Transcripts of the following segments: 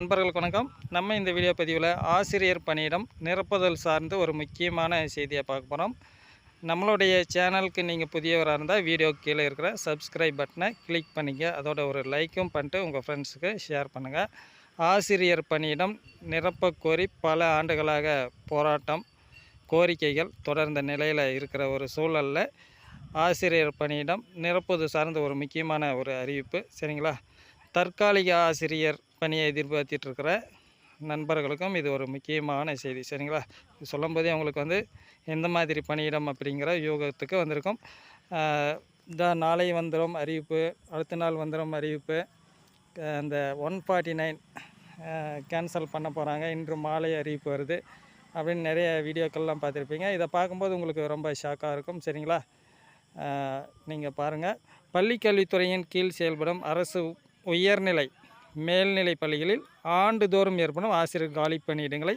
நண்பர்கள் வணக்கம். நம்ம இந்த வீடியோ பதிவில் ஆசிரியர் பணியிடம் நிரப்புதல் சார்ந்து ஒரு முக்கியமான செய்தியை பார்க்க போகிறோம் நம்மளுடைய சேனலுக்கு நீங்கள் புதியவராக இருந்தால் வீடியோ கீழே இருக்கிற சப்ஸ்கிரைப் பட்டனை கிளிக் பண்ணிக்க அதோட ஒரு லைக்கும் பண்ணிட்டு உங்கள் ஃப்ரெண்ட்ஸுக்கு ஷேர் பண்ணுங்கள் ஆசிரியர் பணியிடம் நிரப்ப கோரி பல ஆண்டுகளாக போராட்டம் கோரிக்கைகள் தொடர்ந்த நிலையில் இருக்கிற ஒரு சூழலில் ஆசிரியர் பணியிடம் நிரப்புவது சார்ந்த ஒரு முக்கியமான ஒரு அறிவிப்பு. சரிங்களா? தற்காலிக ஆசிரியர் பணியை எதிர்பார்த்துட்டு இருக்கிற நண்பர்களுக்கும் இது ஒரு முக்கியமான செய்தி. சரிங்களா? இது சொல்லும்போதே அவங்களுக்கு வந்து எந்த மாதிரி பணியிடம் அப்படிங்கிற யோகத்துக்கு வந்திருக்கும். இந்த நாளை வந்துடும் அறிவிப்பு அடுத்த நாள் வந்துடும் அறிவிப்பு. அந்த ஒன் ஃபார்ட்டி நைன் கேன்சல் பண்ண போகிறாங்க இன்று மாலை அறிவிப்பு வருது அப்படின்னு நிறைய வீடியோக்கள்லாம் பார்த்துருப்பீங்க. இதை பார்க்கும்போது உங்களுக்கு ரொம்ப ஷாக்காக இருக்கும். சரிங்களா? நீங்கள் பாருங்கள் பள்ளிக்கல்வித்துறையின் கீழ் செயல்படும் அரசு உயர்நிலை மேல்நிலை பள்ளிகளில் ஆண்டுதோறும் ஏற்படும் ஆசிரியர் காலி பணியிடங்களை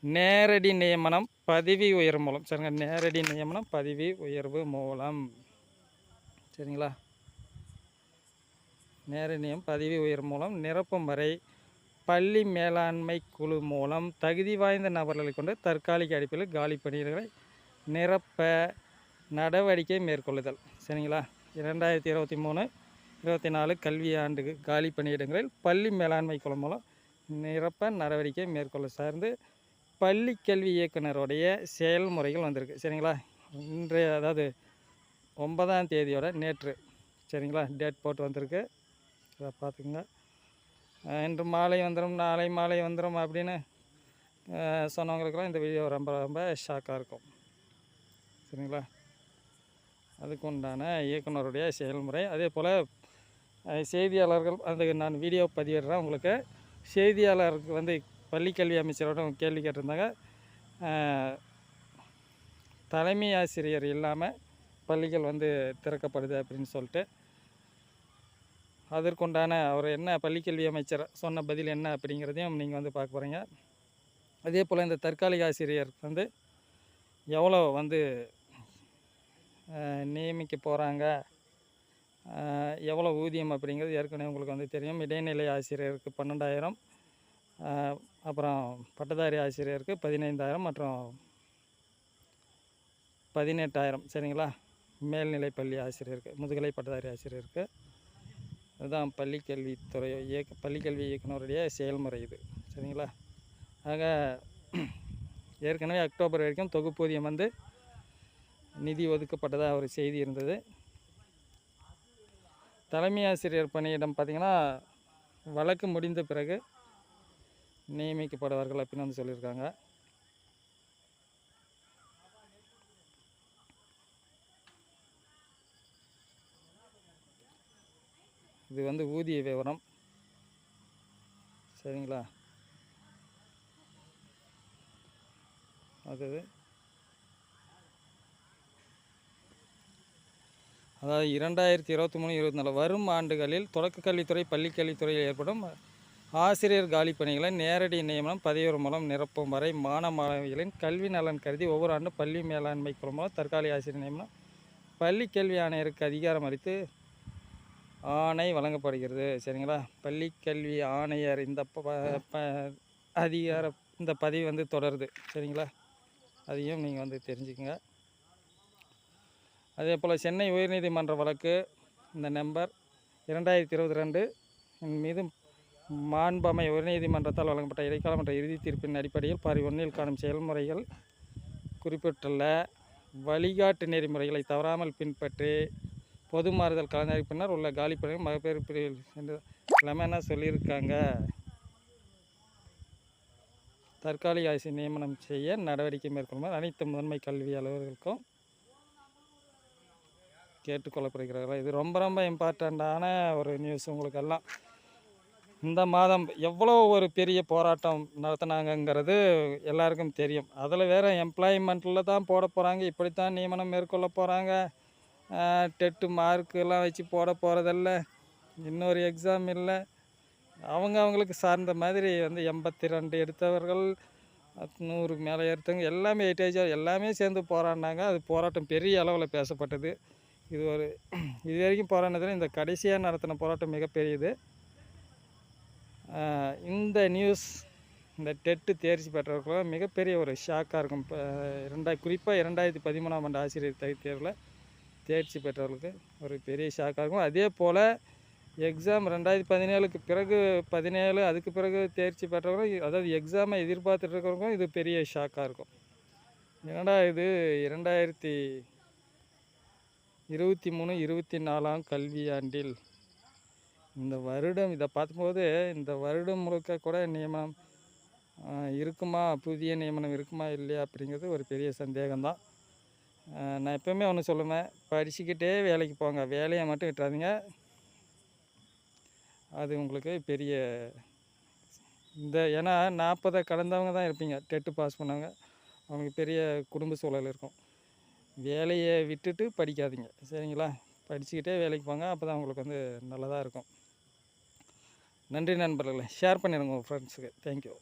நேரடி நியமனம் பதவி உயர்வு மூலம். சரிங்க. நேரடி நியமனம் பதவி உயர்வு மூலம். சரிங்களா? நேரடி நியம் பதவி உயர்வு மூலம் நிரப்பும் வரை பள்ளி மேலாண்மை குழு மூலம் தகுதி வாய்ந்த நபர்களை கொண்டு தற்காலிக அடிப்படையில் காலி பணியிடங்களை நிரப்ப நடவடிக்கை மேற்கொள்ளுதல். சரிங்களா? இரண்டாயிரத்தி இருபத்தி மூணு இருபத்தி நாலு கல்வி ஆண்டுக்கு காலி பணியிடங்களில் பள்ளி மேலாண்மை குழு மூலம் நிரப்ப நடவடிக்கை மேற்கொள்ள சார்ந்து பள்ளி கல்வி இயக்குனருடைய செயல்முறைகள் வந்திருக்கு. சரிங்களா? இன்றைய அதாவது ஒன்பதாம் தேதியோட நேற்று சரிங்களா டேட் போட்டு வந்திருக்கு. அதை பார்த்துக்குங்க. இன்று மாலை வந்துடும் நாளை மாலை வந்துடும் அப்படின்னு சொன்னவங்களுக்கெல்லாம் இந்த வீடியோ ரொம்ப ரொம்ப ஷாக்காக இருக்கும். சரிங்களா? அதுக்கு உண்டான இயக்குனருடைய செயல்முறை. அதே போல் செய்தியாளர்கள் அந்த நான் வீடியோ பதிவிடுறேன் உங்களுக்கு. செய்தியாளருக்கு வந்து பள்ளிக்கல்வி அமைச்சரோட கேள்வி கேட்டிருந்தாங்க. தலைமை ஆசிரியர் இல்லாமல் பள்ளிகள் வந்து திறக்கப்படுது அப்படின்னு சொல்லிட்டு. அதற்குண்டான அவர் என்ன பள்ளிக்கல்வி அமைச்சர் சொன்ன பதில் என்ன அப்படிங்கிறதையும் நீங்கள் வந்து பார்க்க போகிறீங்க அதே போல் இந்த தற்காலிக ஆசிரியர் வந்து எவ்வளோ வந்து நியமிக்க போகிறாங்க எவ்வளோ ஊதியம் அப்படிங்கிறது ஏற்கனவே உங்களுக்கு வந்து தெரியும். இடைநிலை ஆசிரியருக்கு பன்னெண்டாயிரம் அப்புறம் பட்டதாரி ஆசிரியருக்கு பதினைந்தாயிரம் மற்றும் பதினெட்டாயிரம் சரிங்களா? மேல்நிலை பள்ளி ஆசிரியருக்கு முதுகலை பட்டதாரி ஆசிரியருக்கு. இதுதான் பள்ளிக்கல்வித்துறை இயக்க பள்ளிக்கல்வி இயக்குனருடைய செயல்முறை இது சரிங்களா? ஆக ஏற்கனவே அக்டோபர் வரைக்கும் தொகுப்பூதியம் வந்து நிதி ஒதுக்கப்பட்டதாக ஒரு செய்தி இருந்தது. தலைமை ஆசிரியர் பணியிடம் பார்த்திங்கன்னா வழக்கு முடிந்த பிறகு நியமிக்கப்படுவார்கள் அப்படின்னு வந்து சொல்லியிருக்காங்க. இது வந்து ஊதிய விவரம். சரிங்களா? அது அதாவது இரண்டாயிரத்தி இருபத்தி மூணு இருபத்தி நாலு வரும் ஆண்டுகளில் தொடக்க கல்வித்துறை கல்வித்துறையில் ஏற்படும் ஆசிரியர் காலி பணிகளை நேரடி நியமனம் பதிவுறு மூலம் நிரப்பும் வரை மாணவ மாணவிகளின் கல்வி நலன் கருதி ஒவ்வொரு ஆண்டும் பள்ளி மேலாண்மை குழுமம் தற்காலிக ஆசிரியர் நியமனம் பள்ளி கல்வி ஆணையருக்கு அதிகாரம் அளித்து ஆணை வழங்கப்படுகிறது. சரிங்களா? பள்ளி கல்வி ஆணையர் இந்த ப- ப- அதிகார இந்த பதவி வந்து தொடருது. சரிங்களா? அதையும் நீங்கள் வந்து தெரிஞ்சுக்கங்க. அதே போல் சென்னை உயர்நீதிமன்ற வழக்கு இந்த நம்பர் இரண்டாயிரத்தி இருபத்தி ரெண்டு மீது மாண்பமை உயர்நீதிமன்றத்தால் வழங்கப்பட்ட இடைக்கால மன்ற இறுதி தீர்ப்பின் அடிப்படையில் பாரி ஒன்றில் காணும் செயல்முறைகள் குறிப்பிட்டுள்ள வழிகாட்டு நெறிமுறைகளை தவறாமல் பின்பற்றி பொது மாறுதல் கலைஞருக்கு பின்னர் உள்ள காலி பணிகள் மகப்பேறு பிரிவில் சென்று எல்லாமே என்ன சொல்லியிருக்காங்க? தற்காலிக ஆசிரியர் நியமனம் செய்ய நடவடிக்கை மேற்கொள்ளுமாறு அனைத்து முதன்மை கல்வி அலுவலர்களுக்கும் கேட்டுக்கொள்ளப்படுகிறார்கள். இது ரொம்ப ரொம்ப இம்பார்ட்டண்ட்டான ஒரு நியூஸ் உங்களுக்கெல்லாம். இந்த மாதம் எவ்வளோ ஒரு பெரிய போராட்டம் நடத்தினாங்கங்கிறது எல்லாருக்கும் தெரியும். அதில் வேறு எம்ப்ளாய்மெண்ட்டில் தான் போட போகிறாங்க இப்படி தான் நியமனம் மேற்கொள்ள போகிறாங்க டெட்டு மார்க்கெல்லாம் வச்சு போட போகிறதில்ல இன்னொரு எக்ஸாம் இல்லை. அவங்க அவங்களுக்கு சார்ந்த மாதிரி வந்து எண்பத்தி ரெண்டு எடுத்தவர்கள் நூறுக்கு மேலே எடுத்தவங்க எல்லாமே எயிட்டேஜாக எல்லாமே சேர்ந்து போராடினாங்க. அது போராட்டம் பெரிய அளவில் பேசப்பட்டது. இது ஒரு இது வரைக்கும் போராடினதில் இந்த கடைசியாக நடத்தின போராட்டம் மிகப்பெரியது இந்த நியூஸ் இந்த டெட்டு தேர்ச்சி பெற்றவர்களும் மிகப்பெரிய ஒரு ஷாக்காக இருக்கும். இப்போ இரண்டாய் குறிப்பாக இரண்டாயிரத்தி பதிமூணாம் ஆண்டு ஆசிரியர் தகுதி தேர்வில் தேர்ச்சி பெற்றவர்களுக்கு ஒரு பெரிய ஷாக்காக இருக்கும். அதே போல் எக்ஸாம் ரெண்டாயிரத்தி பதினேழுக்கு பிறகு பதினேழு அதுக்கு பிறகு தேர்ச்சி பெற்றவர்களும் அதாவது எக்ஸாமை எதிர்பார்த்துட்டு இருக்கிறவங்களுக்கும் இது பெரிய ஷாக்காக இருக்கும். என்னடா இது இரண்டாயிரத்தி இருபத்தி மூணு இருபத்தி நாலாம் கல்வியாண்டில். இந்த வருடம் இதை பார்க்கும்போது இந்த வருடம் முழுக்க கூட நியமனம் இருக்குமா? புதிய நியமனம் இருக்குமா? இல்லையா? அப்படிங்கிறது ஒரு பெரிய சந்தேகம்தான். நான் எப்போவுமே ஒன்று சொல்லுவேன் படிச்சுக்கிட்டே வேலைக்கு போங்க. வேலையை மட்டும் விட்டுறாதீங்க. அது உங்களுக்கு பெரிய இந்த ஏன்னா நாற்பதை கடந்தவங்க தான் இருப்பீங்க. டெட்டு பாஸ் பண்ணவங்க. அவங்களுக்கு பெரிய குடும்ப சூழல் இருக்கும். வேலையை விட்டுட்டு படிக்காதீங்க. சரிங்களா? படிச்சுக்கிட்டே வேலைக்கு போங்க. அப்போ தான் உங்களுக்கு வந்து நல்லதாக இருக்கும். நன்றி நண்பர்களே. ஷேர் பண்ணிடுங்க உங்கள் ஃப்ரெண்ட்ஸுக்கு தேங்க்யூ